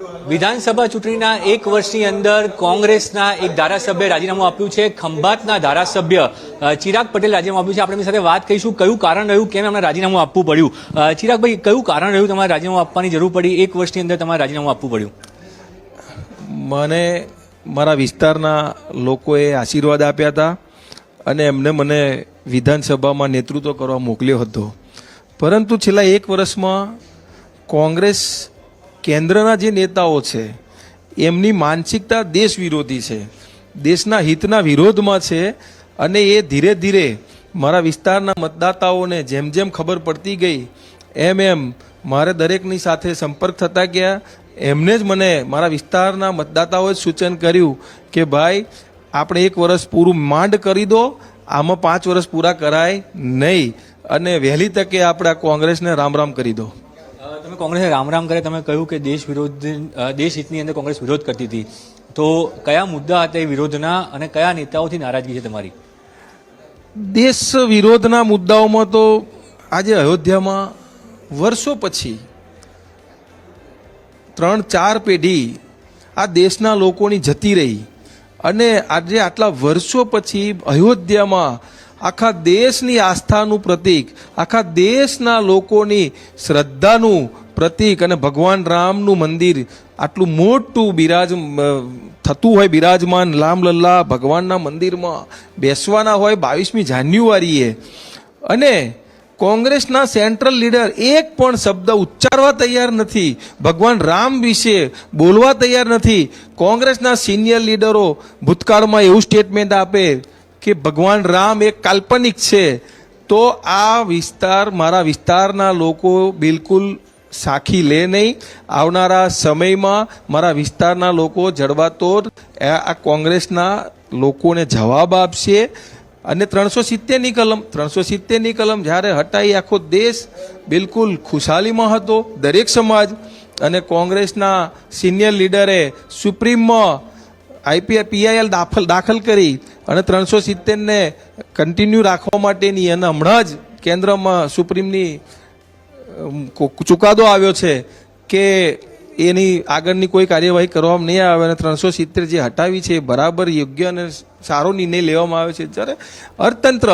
વિધાનસભા ચૂંટણીના એક વર્ષની અંદર કોંગ્રેસના એક ધારાસભ્ય રાજીનામું આપ્યું છે. ખંભાતના ધારાસભ્ય ચિરાગ પટેલ રાજીનામું આપ્યું છે. આપણે એમની સાથે વાત કરીશું કયું કારણ રહ્યું, કેમ એમને રાજીનામું આપવું પડ્યું? ચિરાગભાઈ, કયું કારણ રહ્યું તમારે રાજીનામું આપવાની જરૂર પડી? એક વર્ષની અંદર તમારે રાજીનામું આપવું પડ્યું. મને મારા વિસ્તારના લોકોએ આશીર્વાદ આપ્યા હતા અને એમને મને વિધાનસભામાં નેતૃત્વ કરવા મોકલ્યો હતો. પરંતુ છેલ્લા એક વર્ષમાં કોંગ્રેસ કેન્દ્રના જે નેતાઓ છે, એમની માનસિકતા દેશ વિરોધી છે. દેશના હિતના વિરોધમાં છે અને એ ધીરે ધીરે મારા વિસ્તારના મતદાતાઓને જેમ જેમ ખબર પડતી ગઈ, એમ એમ મારે દરેકની સાથે સંપર્ક થતા ગયા. એમને જ મને મારા વિસ્તારના મતદાતાઓએ સૂચન કર્યું કે, ભાઈ, આપણે એક વર્ષ પૂરું માંડ કરી દો. આમાં પાંચ વર્ષ પૂરા કરાય નહીં. અને વહેલી તકે આપણે કોંગ્રેસને રામ રામ કરી દો. તમે કોંગ્રેસે રામ રામ કરે, તમે કહ્યું કે દેશ વિરોધ દેશ હિતની અંદર કોંગ્રેસ વિરોધ કરતી હતી. તો કયા મુદ્દા હતા એ વિરોધના અને કયા નેતાઓથી નારાજગી છે તમારી? દેશ વિરોધના મુદ્દાઓમાં તો આજે અયોધ્યામાં વર્ષો પછી ત્રણ, ચાર પેઢી આ દેશના લોકોની જતી રહી. અને આજે આટલા વર્ષો પછી અયોધ્યામાં આખા દેશની આસ્થાનું પ્રતીક, આખા દેશના લોકોની શ્રદ્ધાનું પ્રતીક અને ભગવાન રામનું મંદિર આટલું મોટું બિરાજ થતું હોય, બિરાજમાન લામલલ્લા ભગવાનના મંદિરમાં બેસવાના હોય બાવીસમી જાન્યુઆરીએ. અને કોંગ્રેસના સેન્ટ્રલ લીડર એક પણ શબ્દ ઉચ્ચારવા તૈયાર નથી. ભગવાન રામ વિશે બોલવા તૈયાર નથી. કોંગ્રેસના સિનિયર લીડરો ભૂતકાળમાં એવું સ્ટેટમેન્ટ આપે કે ભગવાન રામ એ કાલ્પનિક છે, તો આ વિસ્તાર, મારા વિસ્તારના લોકો બિલકુલ સાખી લે નહીં. આવનારા સમયમાં મારા વિસ્તારના લોકો જડબાતોડ આ કોંગ્રેસના લોકોને જવાબ આપશે. અને ત્રણસો સિત્તેરની કલમ, ત્રણસો સિત્તેરની કલમ જ્યારે હટાઈ આખો દેશ બિલકુલ ખુશાલીમાં હતો, દરેક સમાજ અને કોંગ્રેસના સિનિયર લીડરે સુપ્રીમમાં આઈપીઆઈ પીઆઈએલ દાખલ દાખલ કરી અને ત્રણસો સિત્તેરને કન્ટિન્યુ રાખવા માટેની અને હમણાં જ કેન્દ્રમાં સુપ્રીમની ચુકાદો આવ્યો છે કે એની આગળની કોઈ કાર્યવાહી કરવામાં નહીં આવે અને ત્રણસો સિત્તેર જે હટાવી છે એ બરાબર યોગ્ય અને સારો નિર્ણય લેવામાં આવ્યો છે. જ્યારે અર્થતંત્ર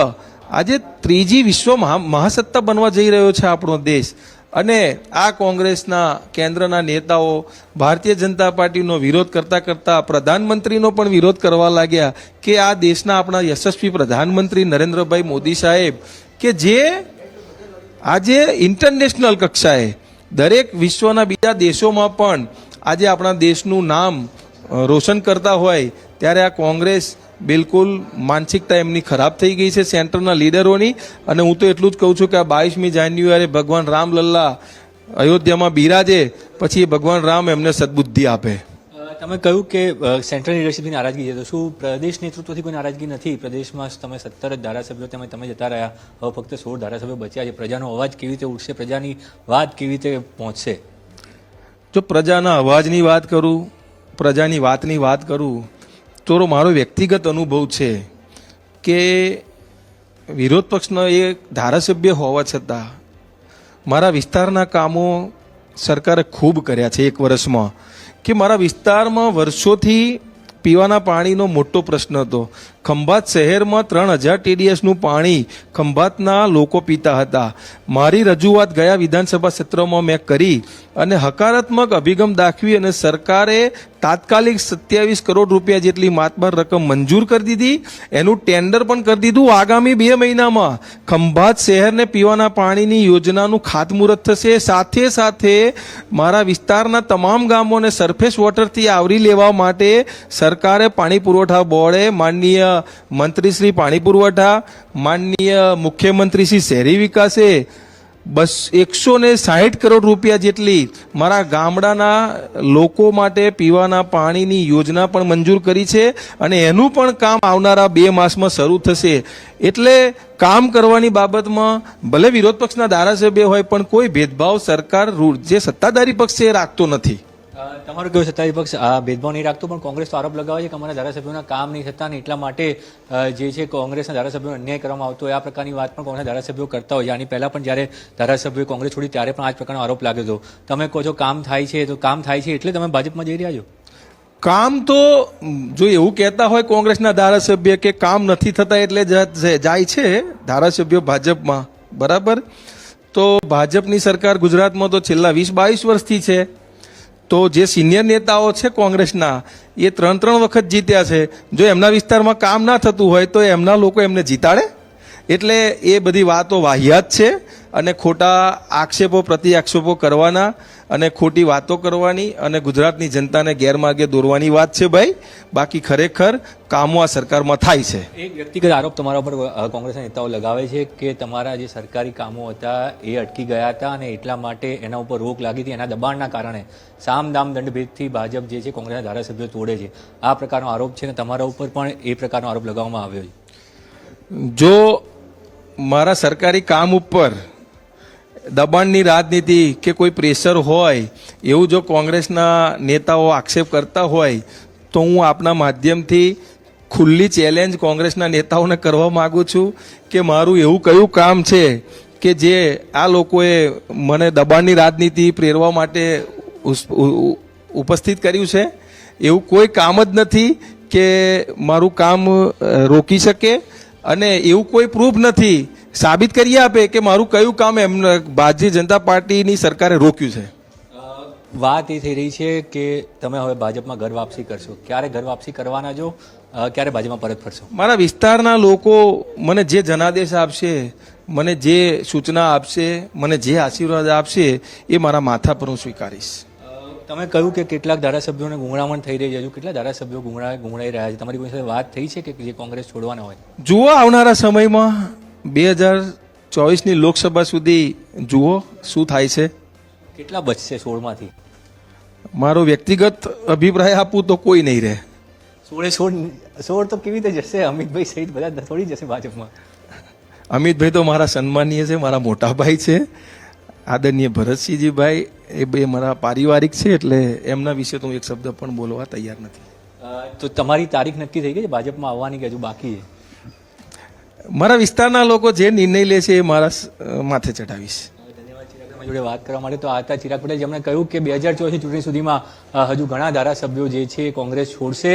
આજે ત્રીજી વિશ્વ મહાસત્તા બનવા જઈ રહ્યો છે આપણો દેશ. અને આ કોંગ્રેસના કેન્દ્રના નેતાઓ ભારતીય જનતા પાર્ટીનો વિરોધ કરતા કરતા પ્રધાનમંત્રીનો પણ વિરોધ કરવા લાગ્યા કે આ દેશના આપણા યશસ્વી પ્રધાનમંત્રી નરેન્દ્રભાઈ મોદી સાહેબ કે જે આજે ઇન્ટરનેશનલ કક્ષાએ દરેક વિશ્વના બીજા દેશોમાં પણ આજે આપણા દેશનું નામ રોશન કરતા હોય ત્યારે આ કોંગ્રેસ બિલકુલ માનસિકતા એમની ખરાબ થઈ ગઈ છે સેન્ટરના લીડરોની. અને હું તો એટલું જ કહું છું કે આ બાવીસમી જાન્યુઆરી ભગવાન રામલલ્લા અયોધ્યામાં બિરાજે પછી ભગવાન રામ એમને સદબુદ્ધિ આપે. તમે કહ્યું કે સેન્ટ્રલ લીડરશીપની નારાજગી છે. તો શું પ્રદેશ નેતૃત્વથી કોઈ નારાજગી નથી? પ્રદેશમાં તમે સત્તર જ ધારાસભ્યો તમે તમે જતા રહ્યા. હવે ફક્ત સોળ ધારાસભ્યો બચ્યા છે. પ્રજાનો અવાજ કેવી રીતે ઉઠશે પ્રજાની વાત કેવી રીતે પહોંચશે? જો પ્રજાના અવાજની વાત કરું પ્રજાની વાતની વાત કરું તો મારો વ્યક્તિગત અનુભવ છે કે વિરોધ પક્ષનો એ ધારાસભ્ય હોવા છતાં મારા વિસ્તારના કામો સરકારે ખૂબ કર્યા છે એક વર્ષમાં. કે મારા વિસ્તારમાં વર્ષોથી પીવાના પાણીનો મોટો પ્રશ્ન હતો. ખંભાત શહેરમાં ત્રણ હજાર ટીડીએસનું પાણી ખંભાતના લોકો પીતા હતા. મારી રજૂઆત ગયા વિધાનસભા સત્રમાં મેં કરી અને હકારાત્મક અભિગમ દાખવી અને સરકારે તાત્કાલિક સત્યાવીસ કરોડ રૂપિયા જેટલી માતબાર રકમ મંજૂર કરી દીધી. એનું ટેન્ડર પણ કરી દીધું. આગામી બે મહિનામાં ખંભાત શહેરને પીવાના પાણીની યોજનાનું ખાતમુહૂર્ત થશે. સાથે સાથે મારા વિસ્તારના તમામ ગામોને સરફેસ વોટરથી આવરી લેવા માટે સરકારે પાણી પુરવઠા બોર્ડે માનનીય મંત્રીશ્રી પાણી પુરવઠા, માનનીય મુખ્યમંત્રી શ્રી શહેરી વિકાસે બસ એકસો ને સાહીઠ કરોડ રૂપિયા જેટલી મારા ગામડાના લોકો માટે પીવાના પાણીની યોજના પણ મંજૂર કરી છે અને એનું પણ કામ આવનારા બે માસમાં શરૂ થશે. એટલે કામ કરવાની બાબતમાં ભલે વિરોધ પક્ષના ધારાસભ્ય હોય પણ કોઈ ભેદભાવ સરકાર જે સત્તાધારી પક્ષ છે એ રાખતો નથી. તમારું કેવું સત્તાધારી પક્ષ, આ ભેદભાવ નહીં રાખતું, પણ કોંગ્રેસ તો આરોપ લગાવે છે કે અમારા ધારાસભ્યોના કામ નહીં થતા ને એટલા માટે જે છે કોંગ્રેસના ધારાસભ્યોને અન્યાય કરવામાં આવતો હોય, આ પ્રકારની વાત પણ કોંગ્રેસના ધારાસભ્યો કરતા હોય આની પહેલાં પણ જ્યારે ધારાસભ્યોએ કોંગ્રેસ છોડી ત્યારે પણ આ જ પ્રકારનો આરોપ લાગ્યો હતો. તમે કહો છો કામ થાય છે, તો કામ થાય છે એટલે તમે ભાજપમાં જઈ રહ્યા છો? કામ તો, જો એવું કહેતા હોય કોંગ્રેસના ધારાસભ્ય કે કામ નથી થતા એટલે જાય છે ધારાસભ્યો ભાજપમાં. બરાબર? તો ભાજપની સરકાર ગુજરાતમાં તો છેલ્લા વીસ બાવીસ વર્ષથી છે. તો જે સિનિયર નેતાઓ છે કોંગ્રેસના, એ ત્રણ ત્રણ વખત જીત્યા છે. જો એમના વિસ્તારમાં કામ ના થતું હોય તો એમના લોકો એમને જીતાડે. એટલે એ બધી વાતો વાહિયાત છે અને ખોટા આક્ષેપો પ્રતિ આક્ષેપો કરવાના અને ખોટી વાતો કરવાની અને ગુજરાતની જનતાને ગેરમાર્ગે દોરવાની વાત છે ભાઈ. બાકી ખરેખર કામો આ સરકારમાં થાય છે. એક વ્યક્તિગત આરોપ તમારા ઉપર કોંગ્રેસના નેતાઓ લગાવે છે કે તમારા જે સરકારી કામો હતા એ અટકી ગયા હતા અને એટલા માટે એના ઉપર રોક લાગી હતી. એના દબાણના કારણે સામ દામ દંડભેદથી ભાજપ જે છે કોંગ્રેસના ધારાસભ્યો તોડે છે. આ પ્રકારનો આરોપ છે ને તમારા ઉપર પણ એ પ્રકારનો આરોપ લગાવવામાં આવ્યો છે? જો મારા સરકારી કામ ઉપર દબાણની રાજનીતિ કે કોઈ પ્રેશર હોય, એવું જો કોંગ્રેસના નેતાઓ આક્ષેપ કરતા હોય, તો હું આપના માધ્યમથી ખુલ્લી ચેલેન્જ કોંગ્રેસના નેતાઓને કરવા માગું છું કે મારું એવું કયું કામ છે કે જે આ લોકોએ મને દબાણની રાજનીતિ પ્રેરવા માટે ઉપસ્થિત કર્યું છે. એવું કોઈ કામ જ નથી કે મારું કામ રોકી શકે અને એવું કોઈ પ્રૂફ નથી સાબિત કરી આપે કે મારું કયું કામ એમને ભારતીય જનતા પાર્ટીની સરકારે રોક્યું છે? વાત એ થઈ રહી છે કે તમે હવે ભાજપમાં ઘર વાપસી કરશો. ક્યારે ઘર વાપસી કરવાના જો ક્યારે ભાજપમાં પરત ફરશો? મારા વિસ્તારના લોકો મને જે જનાદેશ આપશે મને જે સૂચના આપશે મને જે આશીર્વાદ આપશે એ મારા માથા પર હું સ્વીકારીશ. તમે કહ્યું કે કેટલાક ધારાસભ્યોને ગુંગળામણ થઈ રહી છે. હજુ કેટલા ધારાસભ્યો ગુંગળા ગુંગળાઈ રહ્યા છે? તમારી કોઈ સાથે વાત થઈ છે કે જે કોંગ્રેસ છોડવાના હોય? જુઓ આવનારા સમયમાં બે હજાર ચોવીસની લોકસભા સુધી જુઓ શું થાય છે. કેટલા બચશે સોળમાંથી? મારો વ્યક્તિગત અભિપ્રાય આપું તો કોઈ નહીં રહે. સોળે સોળ સોળ તો કેવી રીતે જશે? અમિતભાઈ સહિત બધા થોડી જશે ભાજપમાં. અમિતભાઈ તો મારા સન્માનીય છે મારા મોટા ભાઈ છે. આદરણીય ભરતસિંહજીભાઈ એ બે મારા પારિવારિક છે એટલે એમના વિશે તો હું એક શબ્દ પણ બોલવા તૈયાર નથી. તો તમારી તારીખ નક્કી થઈ ગઈ છે? ભાજપમાં આવવાની કે હજુ બાકી છે? મારા વિસ્તારના લોકો જે નિર્ણય લે છે એ મારા માથે તમારી જોડે વાત કરવા માટે. તો આતા ચિરાગ પટેલ, જેમણે કહ્યું કે બે હજાર ચોવીસની ચૂંટણી સુધીમાં હજુ ઘણા ધારાસભ્યો જે છે કોંગ્રેસ છોડશે.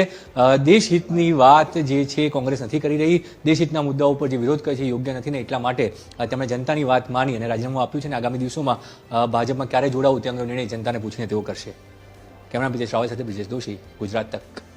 દેશહિતની વાત જે છે કોંગ્રેસ નથી કરી રહી. દેશહિતના મુદ્દાઓ ઉપર જે વિરોધ કરે છે યોગ્ય નથી ને એટલા માટે તેમણે જનતાની વાત માની અને રાજીનામું આપ્યું છે અને આગામી દિવસોમાં ભાજપમાં ક્યારે જોડાવું તે અંગેનો નિર્ણય જનતાને પૂછીને તેઓ કરશે. કેમેરા બ્રિજેશ રાવલ સાથે બ્રિજેશ દોશી, ગુજરાત તક.